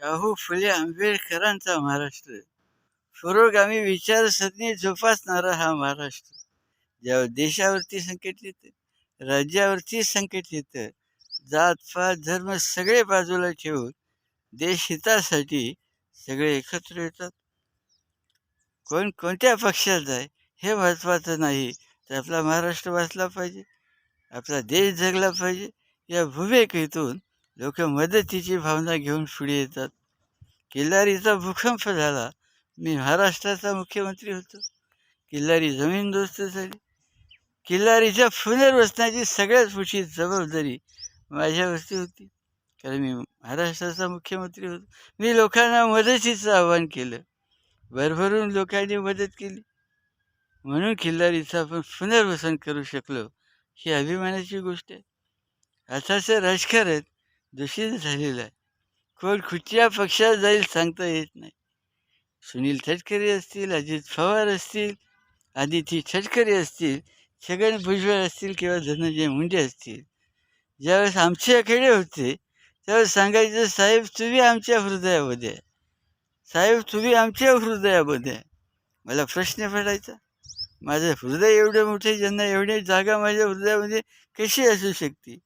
शाहू फुले आंबेडकरांचा महाराष्ट्र. पुरोगामी विचारसरणी जोपासणारा हा महाराष्ट्र. ज्या देशावरती संकट येतं राज्यावरती संकट येतं जात पात धर्म सगळे बाजूला ठेवून देश हितासाठी सगळे एकत्र येतात. कोण कोणत्या पक्षात आहे हे महत्त्वाचं नाही तर आपला महाराष्ट्र वाचला पाहिजे आपला देश जगला पाहिजे या भूमिकेतून लोक मदतीची भावना घेऊन पुढे येतात. किल्लारीचा भूकंप झाला. मी महाराष्ट्राचा मुख्यमंत्री होतो. किल्लारी जमीनदोस्त झाली. किल्लारीच्या पुनर्वसनाची सगळ्यात मोठी जबाबदारी माझ्यावरती होती. कारण मी महाराष्ट्राचा मुख्यमंत्री होतो. मी लोकांना मदतीचं आवाहन केलं. भरभरून लोकांनी मदत केली. म्हणून किल्लारीचं आपण पुनर्वसन करू शकलो ही अभिमानाची गोष्ट आहे. आताचं राजकारण दूषित झालेलं आहे. कोण कुठल्या पक्षात जाईल सांगता येत नाही. सुनील तटकरे असतील अजित पवार असतील आदिती तटकरे असतील छगन भुजबळ असतील किंवा धनंजय मुंडे असतील. ज्यावेळेस आमच्याकडे होते त्यावेळेस सांगायचं साहेब तुम्ही आमच्या हृदयामध्ये आहे. साहेब तुम्ही आमच्या हृदयामध्ये आहे. मला प्रश्न पडायचा माझं हृदय एवढं मोठे ज्यांना एवढी जागा माझ्या हृदयामध्ये कशी असू शकते?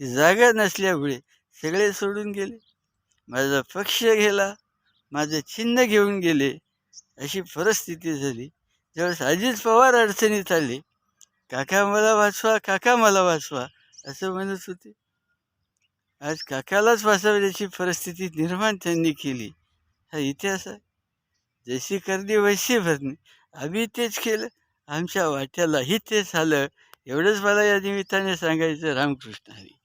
ती जागा नसल्यामुळे सगळे सोडून गेले. माझा पक्ष गेला माझं चिन्ह घेऊन गेले. अशी परिस्थिती झाली. ज्यावेळेस अजित पवार अडचणीत आले काका मला वाचवा काका मला वाचवा असं म्हणत होते. आज काकालाच वाचवण्याची परिस्थिती निर्माण त्यांनी केली. हा इतिहास आहे. जशी करणी वैशी भरणी. आम्ही तेच केलं. आमच्या वाट्यालाही तेच आलं एवढंच मला या निमित्ताने सांगायचं रामकृष्ण हरी.